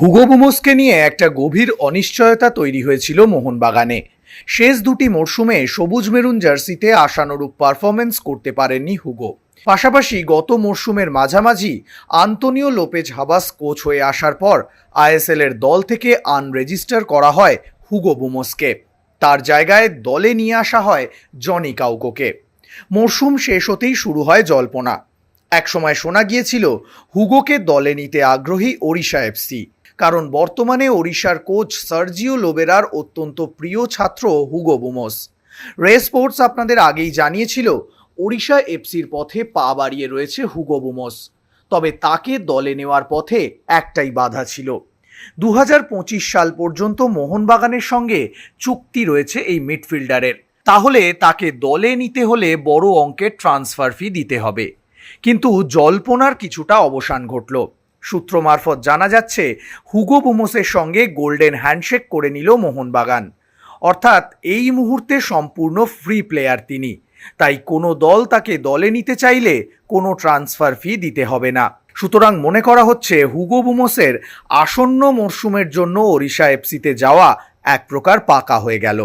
Hugo বুমোসকে নিয়ে একটা গভীর অনিশ্চয়তা তৈরি হয়েছিল মোহনবাগানে। শেষ দুটি মরশুমে সবুজ মেরুন জার্সিতে আশানুরূপ পারফরমেন্স করতে পারেননি হুগো। পাশাপাশি গত মরশুমের মাঝামাঝি আন্তনিও লোপেজ হাবাস কোচ হয়ে আসার পর আইএসএল এর দল থেকে আনরেজিস্টার করা হয় হুগো বুমোসকে তার জায়গায় দলে নিয়ে আসা হয় জনি কাউকোকে। মরশুম শেষ হতেই শুরু হয় জল্পনা। একসময় শোনা গিয়েছিল, হুগোকে দলে নিতে আগ্রহী ওড়িশা এফসি। কারণ বর্তমানে ওড়িশার কোচ সার্জিও লোবেরার অত্যন্ত প্রিয় ছাত্র হুগো বুমোস। রে স্পোর্টস আপনাদের আগেই জানিয়েছিল, ওড়িশা এফসির পথে পা বাড়িয়ে রয়েছে হুগো বুমোস। তবে তাকে দলে নেওয়ার পথে একটাই বাধা ছিল। দু হাজার পঁচিশ সাল পর্যন্ত মোহনবাগানের সঙ্গে চুক্তি রয়েছে এই মিডফিল্ডারের। তাহলে তাকে দলে নিতে হলে বড় অঙ্কের ট্রান্সফার ফি দিতে হবে। কিন্তু জল্পনার কিছুটা অবসান ঘটল। সূত্র মারফত জানা যাচ্ছে, হুগো বুমোসের সঙ্গে গোল্ডেন হ্যান্ডশেক করে নিল মোহনবাগান। অর্থাৎ এই মুহূর্তে সম্পূর্ণ ফ্রি প্লেয়ার তিনি। তাই কোনো দল তাকে দলে নিতে চাইলে কোনো ট্রান্সফার ফি দিতে হবে না। সুতরাং মনে করা হচ্ছে, হুগো বুমোসের আসন্ন মরশুমের জন্য ওড়িশা এফসিতে যাওয়া এক প্রকার পাকা হয়ে গেল।